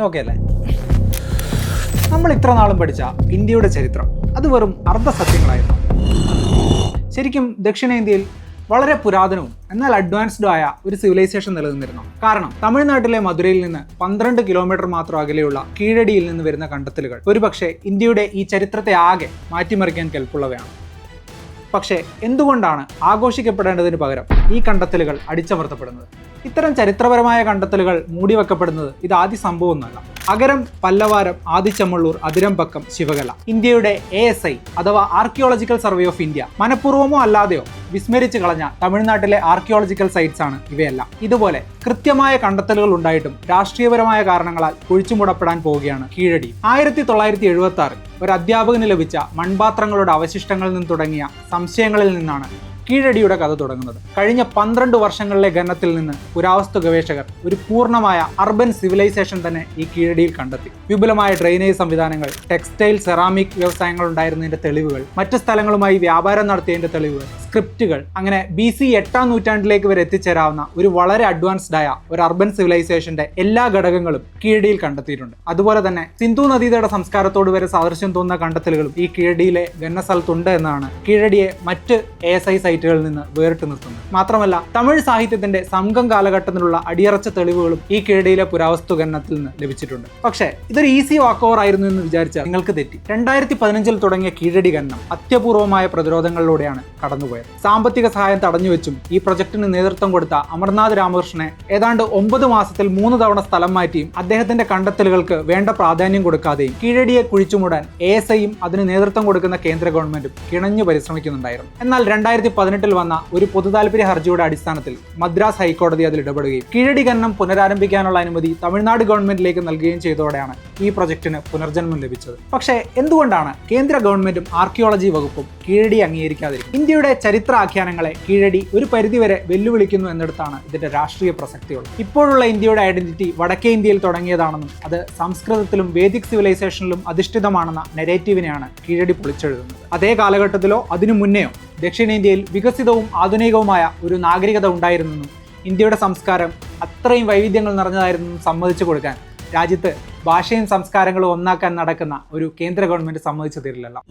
നോക്കിയല്ലേ? നമ്മൾ ഇത്ര നാളും പഠിച്ച ഇന്ത്യയുടെ ചരിത്രം അത് വെറും അർദ്ധസത്യങ്ങളായിരുന്നു. ശരിക്കും ദക്ഷിണേന്ത്യയിൽ വളരെ പുരാതനവും എന്നാൽ അഡ്വാൻസ്ഡും ആയ ഒരു സിവിലൈസേഷൻ നിലനിന്നിരുന്നു. കാരണം തമിഴ്നാട്ടിലെ മധുരയിൽ നിന്ന് പന്ത്രണ്ട് കിലോമീറ്റർ മാത്രം അകലെയുള്ള കീഴടിയിൽ നിന്ന് വരുന്ന കണ്ടെത്തലുകൾ ഒരുപക്ഷെ ഇന്ത്യയുടെ ഈ ചരിത്രത്തെ ആകെ മാറ്റിമറിക്കാൻ കെൽപ്പുള്ളവയാണ്. പക്ഷേ എന്തുകൊണ്ടാണ് ആഘോഷിക്കപ്പെടേണ്ടതിന് പകരം ഈ കണ്ടെത്തലുകൾ അടിച്ചമർത്തപ്പെടുന്നത്? ഇത്തരം ചരിത്രപരമായ കണ്ടെത്തലുകൾ മൂടിവെക്കപ്പെടുന്നത് ഇത് ആദ്യ സംഭവമൊന്നുമല്ല. അകരം പല്ലവാരം ആദിച്ചമ്മള്ളൂർ അതിരമ്പക്കം ശിവകല. ഇന്ത്യയുടെ എ എസ് ഐ അഥവാ ആർക്കിയോളജിക്കൽ സർവേ ഓഫ് ഇന്ത്യ മനഃപൂർവമോ അല്ലാതെയോ വിസ്മരിച്ചു കളഞ്ഞ തമിഴ്നാട്ടിലെ ആർക്കിയോളജിക്കൽ സൈറ്റ്സ് ആണ് ഇവയെല്ലാം. ഇതുപോലെ കൃത്യമായ കണ്ടെത്തലുകൾ ഉണ്ടായിട്ടും രാഷ്ട്രീയപരമായ കാരണങ്ങളാൽ കുഴിച്ചുമുടപ്പെടാൻ പോവുകയാണ് കീഴടി. ആയിരത്തി തൊള്ളായിരത്തി എഴുപത്തി ആറിൽ ഒരു അധ്യാപകന് ലഭിച്ച മൺപാത്രങ്ങളുടെ അവശിഷ്ടങ്ങളിൽ നിന്ന് തുടങ്ങിയ സംശയങ്ങളിൽ നിന്നാണ് കീഴടിയുടെ കഥ തുടങ്ങുന്നത്. കഴിഞ്ഞ പന്ത്രണ്ട് വർഷങ്ങളിലെ ഖനനത്തിൽ നിന്ന് പുരാവസ്തു ഗവേഷകർ ഒരു പൂർണമായ അർബൻ സിവിലൈസേഷൻ തന്നെ ഈ കീഴടിയിൽ കണ്ടെത്തി. വിപുലമായ ഡ്രെയിനേജ് സംവിധാനങ്ങൾ ടെക്സ്റ്റൈൽ സെറാമിക് വ്യവസായങ്ങൾ ഉണ്ടായിരുന്നതിന്റെ തെളിവുകൾ മറ്റ് സ്ഥലങ്ങളുമായി വ്യാപാരം നടത്തിയതിന്റെ തെളിവുകൾ സ്ക്രിപ്റ്റുകൾ അങ്ങനെ ബി സി എട്ടാം നൂറ്റാണ്ടിലേക്ക് വരെ എത്തിച്ചേരാവുന്ന ഒരു വളരെ അഡ്വാൻസ്ഡ് ആയ ഒരു അർബൻ സിവിലൈസേഷന്റെ എല്ലാ ഘടകങ്ങളും കീഴടിയിൽ കണ്ടെത്തിയിട്ടുണ്ട്. അതുപോലെ തന്നെ സിന്ധു നദീതയുടെ സംസ്കാരത്തോട് വരെ സാദൃശ്യം തോന്നുന്ന കണ്ടെത്തലുകളും ഈ കീഴടിയിലെ ഗന്നസ്ഥലത്തുണ്ട് എന്നാണ്. കീഴടിയെ മറ്റ് എ എസ് ഐ സൈറ്റുകളിൽ നിന്ന് വേറിട്ട് നിർത്തുന്നു മാത്രമല്ല തമിഴ് സാഹിത്യത്തിന്റെ സംഘം കാലഘട്ടത്തിലുള്ള അടിയറച്ച തെളിവുകളും ഈ കീഴടിയിലെ പുരാവസ്തു ഖനനത്തിൽ നിന്ന് ലഭിച്ചിട്ടുണ്ട്. പക്ഷേ ഇതൊരു ഈസി വാക്ക് ഓവർ ആയിരുന്നു എന്ന് വിചാരിച്ചാൽ നിങ്ങൾക്ക് തെറ്റി. രണ്ടായിരത്തി പതിനഞ്ചിൽ തുടങ്ങിയ കീഴടി ഖനനം അത്യപൂർവമായ പ്രതിരോധങ്ങളിലൂടെയാണ് കടന്നുപോയത്. സാമ്പത്തിക സഹായം തടഞ്ഞുവെച്ചും ഈ പ്രൊജക്ടിന് നേതൃത്വം കൊടുത്ത അമർനാഥ് രാമകൃഷ്ണനെ ഏതാണ്ട് ഒമ്പത് മാസത്തിൽ മൂന്ന് തവണ സ്ഥലം മാറ്റിയും അദ്ദേഹത്തിന്റെ കണ്ടെത്തലുകൾക്ക് വേണ്ട പ്രാധാന്യം കൊടുക്കാതെയും കീഴടിയെ കുഴിച്ചുമൂടാൻ എ എസ് ഐയും അതിന് നേതൃത്വം കൊടുക്കുന്ന കേന്ദ്ര ഗവൺമെന്റും കിണഞ്ഞു പരിശ്രമിക്കുന്നുണ്ടായിരുന്നു. എന്നാൽ രണ്ടായിരത്തി പതിനെട്ടിൽ വന്ന ഒരു പൊതുതാൽപര്യ ഹർജിയുടെ അടിസ്ഥാനത്തിൽ മദ്രാസ് ഹൈക്കോടതി അതിൽ ഇടപെടുകയും കീഴടി ഖനനം പുനരാരംഭിക്കാനുള്ള അനുമതി തമിഴ്നാട് ഗവൺമെന്റിലേക്ക് നൽകുകയും ചെയ്തതോടെയാണ് ഈ പ്രൊജക്ടിന് പുനർജന്മം ലഭിച്ചത്. പക്ഷേ എന്തുകൊണ്ടാണ് കേന്ദ്ര ഗവൺമെന്റും ആർക്കിയോളജി വകുപ്പും കീഴടി അംഗീകരിക്കാതിരിക്കും ഇന്ത്യയുടെ ചരിത്ര ആഖ്യാനങ്ങളെ കീഴടി ഒരു പരിധിവരെ വെല്ലുവിളിക്കുന്നു എന്നിടത്താണ് ഇതിന്റെ രാഷ്ട്രീയ പ്രസക്തിയുള്ളത്. ഇപ്പോഴുള്ള ഇന്ത്യയുടെ ഐഡന്റിറ്റി വടക്കേ ഇന്ത്യയിൽ തുടങ്ങിയതാണെന്നും അത് സംസ്കൃതത്തിലും വേദിക് സിവിലൈസേഷനിലും അധിഷ്ഠിതമാണെന്ന നെരേറ്റീവിനെയാണ് കീഴടി പൊളിച്ചെഴുതുന്നത്. അതേ കാലഘട്ടത്തിലോ അതിനു മുന്നെയോ ദക്ഷിണേന്ത്യയിൽ വികസിതവും ആധുനികവുമായ ഒരു നാഗരികത ഉണ്ടായിരുന്നെന്നും ഇന്ത്യയുടെ സംസ്കാരം അത്രയും വൈവിധ്യങ്ങൾ നിറഞ്ഞതായിരുന്നെന്നും സമ്മതിച്ചു കൊടുക്കാൻ രാജ്യത്ത് ഭാഷയും സംസ്കാരങ്ങളും ഒന്നാക്കാൻ നടക്കുന്ന ഒരു കേന്ദ്ര ഗവൺമെന്റ് സമ്മതിച്ചു തരില്ലല്ലോ.